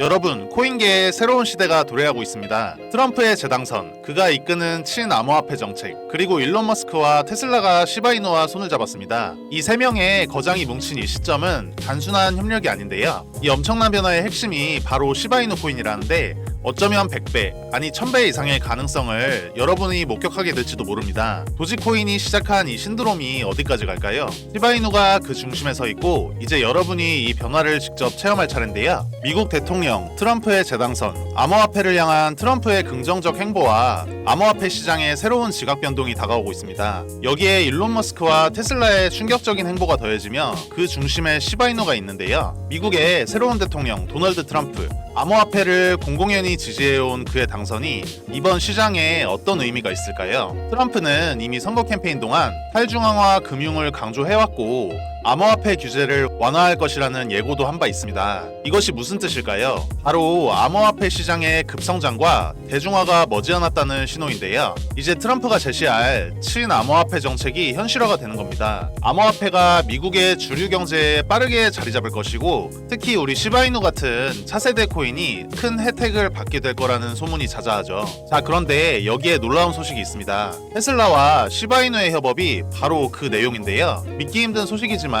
여러분, 코인계의 새로운 시대가 도래하고 있습니다. 트럼프의 재당선, 그가 이끄는 친암호화폐 정책, 그리고 일론 머스크와 테슬라가 시바이노와 손을 잡았습니다. 이 세 명의 거장이 뭉친 이 시점은 단순한 협력이 아닌데요. 이 엄청난 변화의 핵심이 바로 시바이노 코인이라는데 어쩌면 100배, 아니 1000배 이상의 가능성을 여러분이 목격하게 될지도 모릅니다. 도지코인이 시작한 이 신드롬이 어디까지 갈까요? 시바이누가 그 중심에 서 있고 이제 여러분이 이 변화를 직접 체험할 차례인데요. 미국 대통령 트럼프의 재당선, 암호화폐를 향한 트럼프의 긍정적 행보와 암호화폐 시장의 새로운 지각 변동이 다가오고 있습니다. 여기에 일론 머스크와 테슬라의 충격적인 행보가 더해지며 그 중심에 시바이누가 있는데요. 미국의 새로운 대통령 도널드 트럼프, 암호화폐를 공공연히 지지해온 그의 당선이 이번 시장에 어떤 의미가 있을까요? 트럼프는 이미 선거 캠페인 동안 탈중앙화 금융을 강조해왔고 암호화폐 규제를 완화할 것이라는 예고도 한 바 있습니다. 이것이 무슨 뜻일까요? 바로 암호화폐 시장의 급성장과 대중화가 머지않았다는 신호인데요. 이제 트럼프가 제시할 친암호화폐 정책이 현실화가 되는 겁니다. 암호화폐가 미국의 주류 경제에 빠르게 자리 잡을 것이고 특히 우리 시바이누 같은 차세대 코인이 큰 혜택을 받게 될 거라는 소문이 자자하죠. 자, 그런데 여기에 놀라운 소식이 있습니다. 테슬라와 시바이누의 협업이 바로 그 내용인데요. 믿기 힘든 소식이지만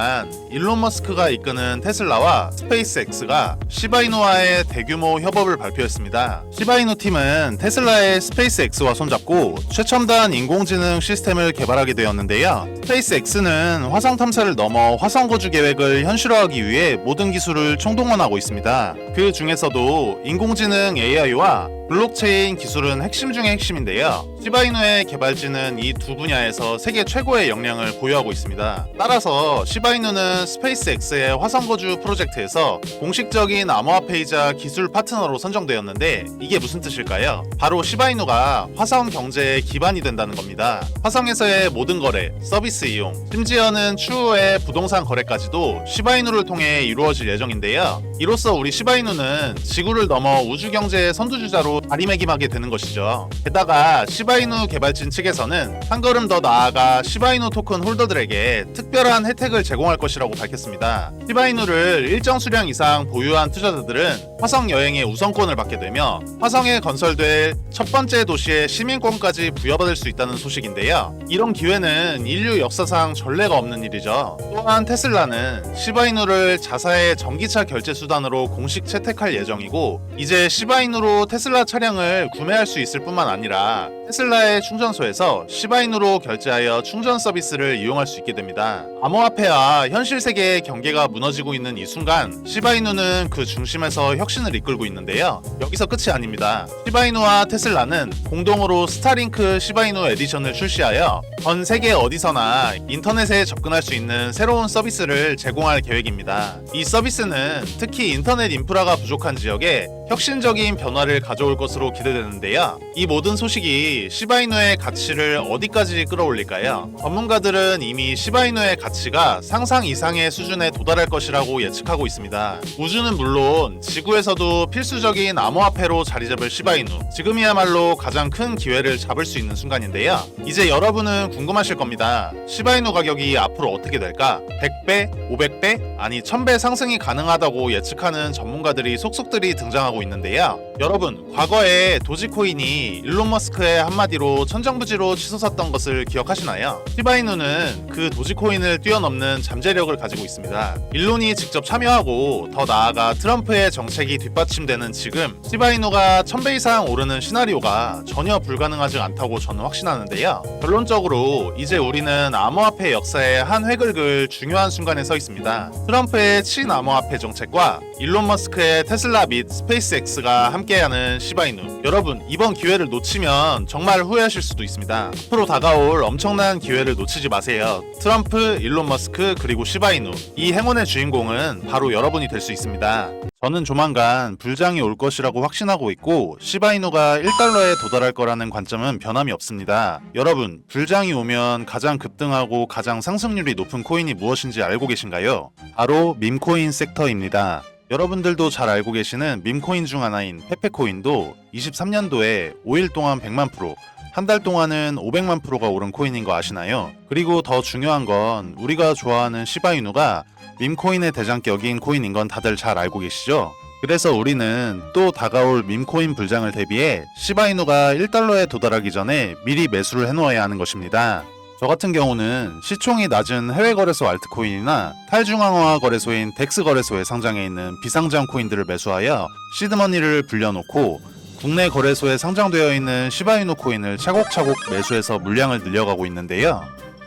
일론 머스크가 이끄는 테슬라와 스페이스X가 시바이누와의 대규모 협업을 발표했습니다. 시바이누 팀은 테슬라의 스페이스X와 손잡고 최첨단 인공지능 시스템을 개발하게 되었는데요. 스페이스X는 화성 탐사를 넘어 화성 거주 계획을 현실화하기 위해 모든 기술을 총동원하고 있습니다. 그 중에서도 인공지능 AI와 블록체인 기술은 핵심 중의 핵심인데요. 시바이누의 개발진은 이 두 분야에서 세계 최고의 역량을 보유하고 있습니다. 따라서 시바이누는 스페이스X의 화성 거주 프로젝트에서 공식적인 암호화폐이자 기술 파트너로 선정되었는데 이게 무슨 뜻일까요? 바로 시바이누가 화성 경제의 기반이 된다는 겁니다. 화성에서의 모든 거래, 서비스 이용, 심지어는 추후에 부동산 거래까지도 시바이누를 통해 이루어질 예정인데요. 이로써 우리 시바이누는 지구를 넘어 우주 경제의 선두주자로 자리매김하게 되는 것이죠. 게다가 시바이누 개발진 측에서는 한 걸음 더 나아가 시바이누 토큰 홀더들에게 특별한 혜택을 제공할 것이라고 밝혔습니다. 시바이누를 일정 수량 이상 보유한 투자자들은 화성 여행의 우선권을 받게 되며 화성에 건설될 첫 번째 도시의 시민권까지 부여받을 수 있다는 소식인데요. 이런 기회는 인류 역사상 전례가 없는 일이죠. 또한 테슬라는 시바이누를 자사의 전기차 결제 수단으로 공식 채택할 예정이고 이제 시바이누로 테슬라 차량을 구매할 수 있을 뿐만 아니라 테슬라의 충전소에서 시바이누로 결제하여 충전 서비스를 이용할 수 있게 됩니다. 암호화폐와 현실 세계의 경계가 무너지고 있는 이 순간 시바이누는 그 중심에서 혁신을 이끌고 있는데요. 여기서 끝이 아닙니다. 시바이누와 테슬라는 공동으로 스타링크 시바이누 에디션을 출시하여 전 세계 어디서나 인터넷에 접근할 수 있는 새로운 서비스를 제공할 계획입니다. 이 서비스는 특히 인터넷 인프라가 부족한 지역에 혁신적인 변화를 가져올 것으로 기대되는데요. 이 모든 소식이 시바이누의 가치를 어디까지 끌어올릴까요? 전문가들은 이미 시바이누의 가치가 상상 이상의 수준에 도달할 것이라고 예측하고 있습니다. 우주는 물론 지구에서도 필수적인 암호화폐로 자리 잡을 시바이누. 지금이야말로 가장 큰 기회를 잡을 수 있는 순간인데요. 이제 여러분은 궁금하실 겁니다. 시바이누 가격이 앞으로 어떻게 될까? 100배, 500배, 아니 1000배 상승이 가능하다고 예측하는 전문가들이 속속들이 등장하고 있는데요. 여러분, 과거에 도지코인이 일론 머스크의 한마디로 천정부지로 치솟았던 것을 기억하시나요? 시바이누는 그 도지코인을 뛰어넘는 잠재력을 가지고 있습니다. 일론이 직접 참여하고 더 나아가 트럼프의 정책이 뒷받침되는 지금 시바이누가 1000배 이상 오르는 시나리오가 전혀 불가능하지 않다고 저는 확신하는데요. 결론적으로 이제 우리는 암호화폐 역사의 한 획을 그을 중요한 순간에 서 있습니다. 트럼프의 친암호화폐 정책과 일론 머스크의 테슬라 및 스페이스X가 함께 하는 시바이누. 여러분, 이번 기회를 놓치면 정말 후회하실 수도 있습니다. 앞으로 다가올 엄청난 기회를 놓치지 마세요. 트럼프, 일론 머스크, 그리고 시바이누. 이 행운의 주인공은 바로 여러분이 될 수 있습니다. 저는 조만간 불장이 올 것이라고 확신하고 있고 시바이누가 1달러에 도달할 거라는 관점은 변함이 없습니다. 여러분, 불장이 오면 가장 급등하고 가장 상승률이 높은 코인이 무엇인지 알고 계신가요? 바로 밈코인 섹터입니다. 여러분들도 잘 알고 계시는 밈코인 중 하나인 페페코인도 23년도에 5일 동안 100만 프로, 한 달 동안은 500만 프로가 오른 코인인 거 아시나요? 그리고 더 중요한 건 우리가 좋아하는 시바이누가 밈코인의 대장격인 코인인 건 다들 잘 알고 계시죠? 그래서 우리는 또 다가올 밈코인 불장을 대비해 시바이누가 1달러에 도달하기 전에 미리 매수를 해놓아야 하는 것입니다. 저 같은 경우는 시총이 낮은 해외 거래소 알트코인이나 탈중앙화 거래소인 덱스 거래소에 상장해 있는 비상장 코인들을 매수하여 시드머니를 불려놓고 국내 거래소에 상장되어 있는 시바이누 코인을 차곡차곡 매수해서 물량을 늘려가고 있는데요.